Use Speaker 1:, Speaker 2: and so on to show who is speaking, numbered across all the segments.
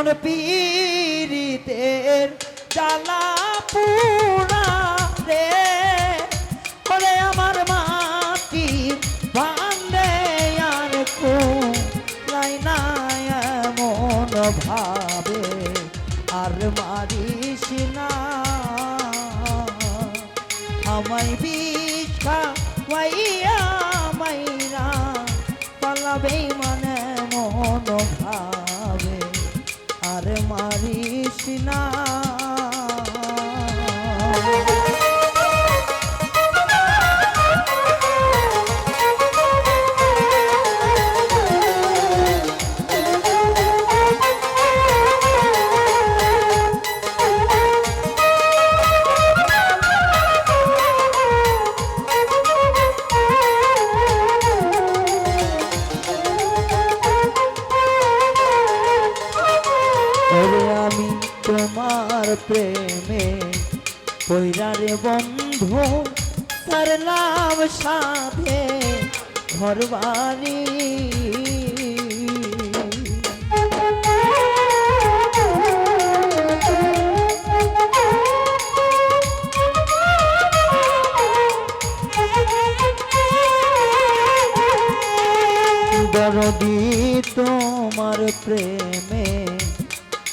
Speaker 1: মন পীড়িতের জ্বালা পুরা রে? ওরে আমার মাটি ভাঙে আর কুলাই না এমন ভাবে, আর মারিস না। আমায় বিষ্ঠা ওয়াইয়া মাইরা পালাবে মানে মন মারিস আমি তোমার প্রেমে পৈরারে বন্ধু নাম সাথে ঘর বাড়ি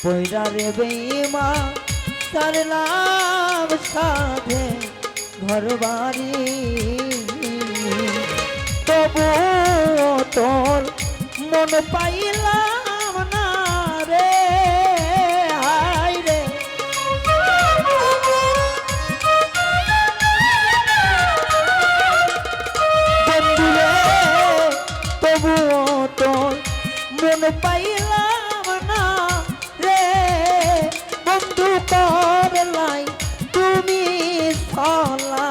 Speaker 1: পৈরারে বেমা সারলাম সাধে ঘর বাড়ি তবু তোর মন পাইলাম না রে, হায় রে। বন্ধুরে, তবুও তোর মন পাইলাম বন্ধু করলাই, তুমি ছলা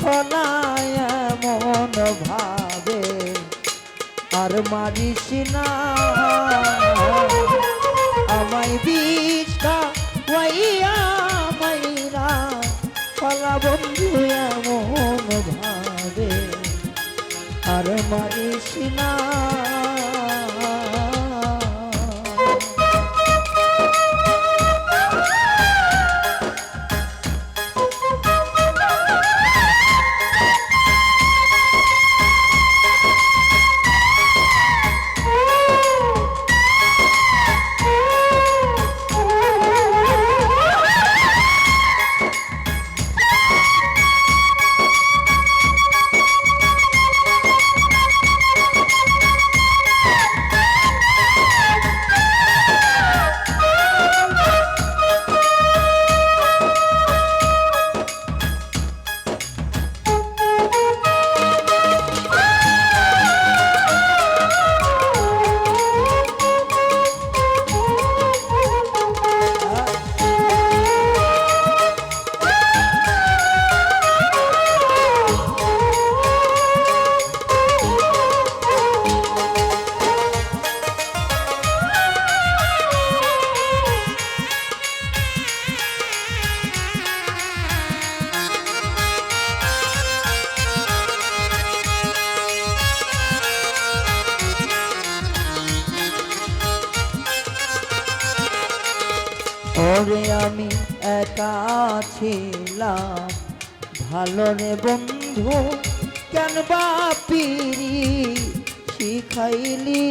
Speaker 1: খলায় মন ভাবে। আর মারিস না, আমায় বিষটা ওয়াইয়া মাইরা পালা বন্ধু এমন ভাবে। আর মারিস না ওরে আমি একা ছিলাম। ভালো রে বন্ধু কেন বাপিরি শিখাইলি?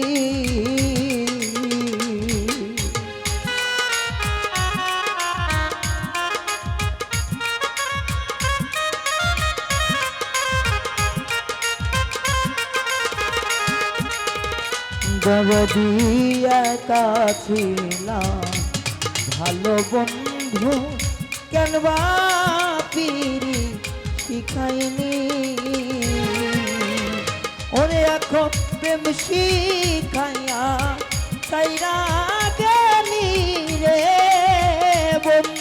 Speaker 1: দরদি একা ছিলাম। ভালো বন্ধু কেন বাপিরি শিখাইনি? ওরে এখন প্রেম শিখাইয়া তাইরা গেলি রে বন্ধু।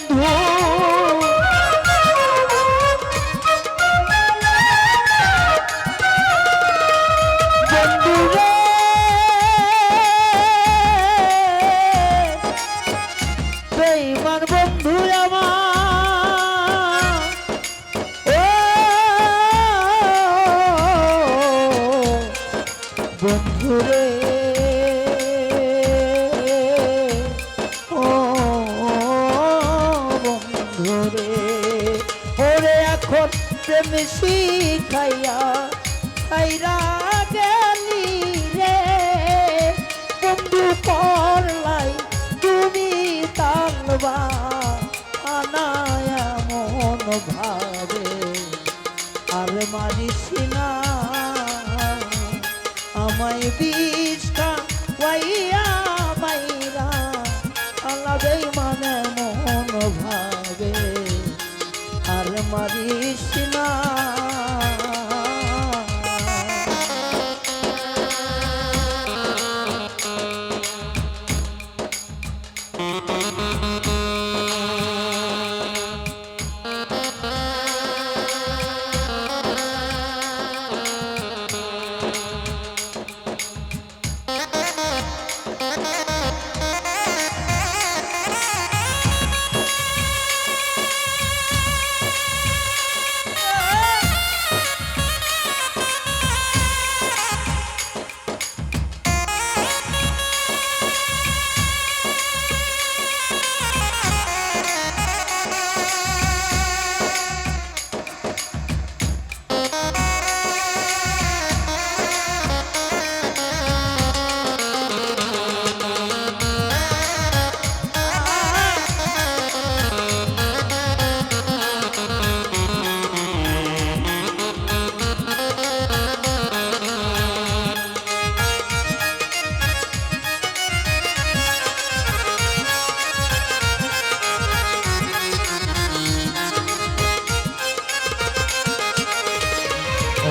Speaker 1: বন্ধুরে ও বন্ধুরে, ওরে এখন প্রেম শিখাইয়া খাইরা গেলি রে। বন্ধু করলাই তুমি তালবা আনায়া মন ভাবে। আর মারিছিল না আমায় বিষটা ওয়াইয়া মাইরা আলাদে মানে মন ভাবে আর মারিস না।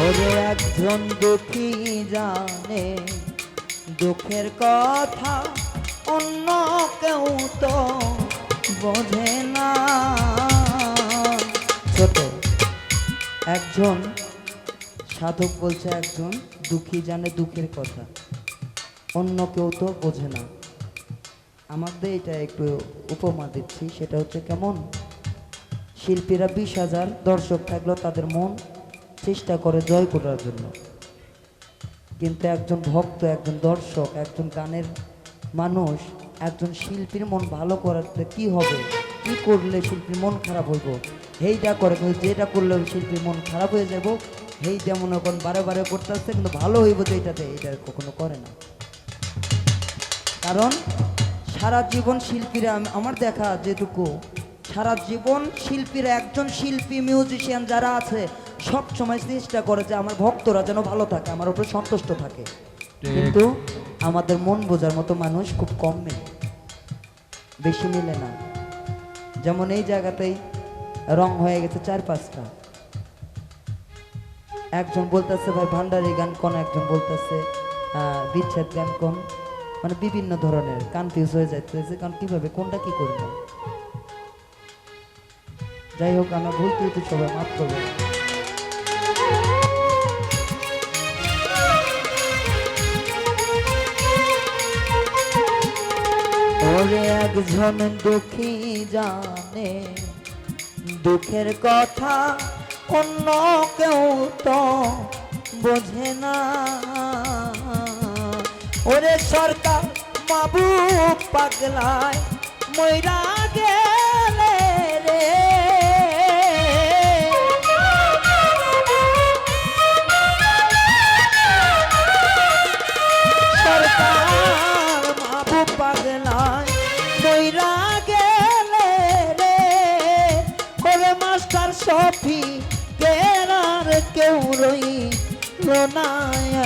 Speaker 1: ওরে একজন দুঃখী জানে, দুঃখের কথা অন্য কেউ তো বোঝে না। ছোট একজন, সাধক বলছে একজন, দুঃখী জানে দুঃখের কথা, অন্য কেউ তো বোঝে না। আমাদের এটা একটু উপমা দিচ্ছি, সেটা হচ্ছে কেমন? শিল্পীরা বিশ হাজার দর্শক থাকলেও তাদের মন চেষ্টা করে জয় করার জন্য। কিন্তু একজন ভক্ত, একজন দর্শক, একজন গানের মানুষ, একজন শিল্পীর মন ভালো করাতে কি হবে? কি করলে শিল্পীর মন খারাপ হইব? হেইটা করে কিন্তু যেটা করলে শিল্পীর মন খারাপ হয়ে যাব হেইটা মনে করেন বারে বারে করতে আসছে কিন্তু ভালো হইব যে এটাতে। এটা কখনো করে না। কারণ সারা জীবন শিল্পীরা, আম- আমার দেখা যেটুকু, সারা জীবন শিল্পীরা একজন শিল্পী মিউজিশিয়ান যারা আছে সব সময় চেষ্টা করে যে আমার ভক্তরা যেন ভালো থাকে আমার উপরে সন্তুষ্ট থাকে। কিন্তু আমাদের মন বোঝার মতো মানুষ খুব কম মেলে বেশি মিলে না। যেমন এই জায়গাতেই রং হয়ে গেছে চার পাঁচটা। একজন বলতেছে ভাই ভান্ডারি গান কোন? একজন বলতেছে বিচ্ছেদ গান কোন? মানে বিভিন্ন ধরনের কনফিউজ হয়ে যাইতেছে কারণ কীভাবে কোনটা কি করবে? যাই হোক আমরা ভুল ত্রুটি সবাই মাফ করব ওরে একজন দুঃখী জানে, দুঃখের কথা অন্য কেউ তো বোঝে না। ওরে সরকার, বাবু পাগলায় ময়রা গেলে।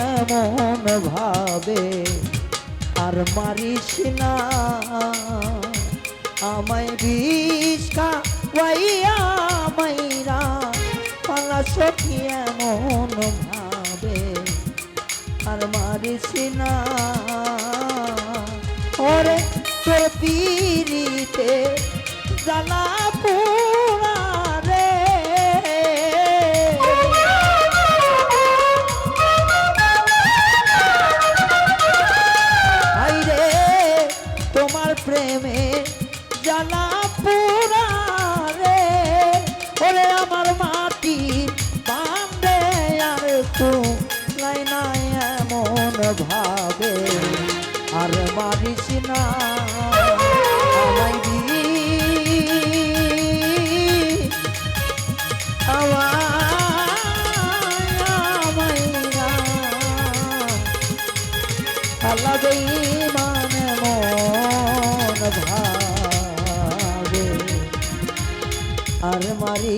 Speaker 1: এমন ভাবে, আর মারিস না। আমায় বিষকা ওয়াইয়া মাইরা, পালা সখী এমন ভাবে, আর মারিস না। ওরে তোর পিড়িতে জ্বালা মারি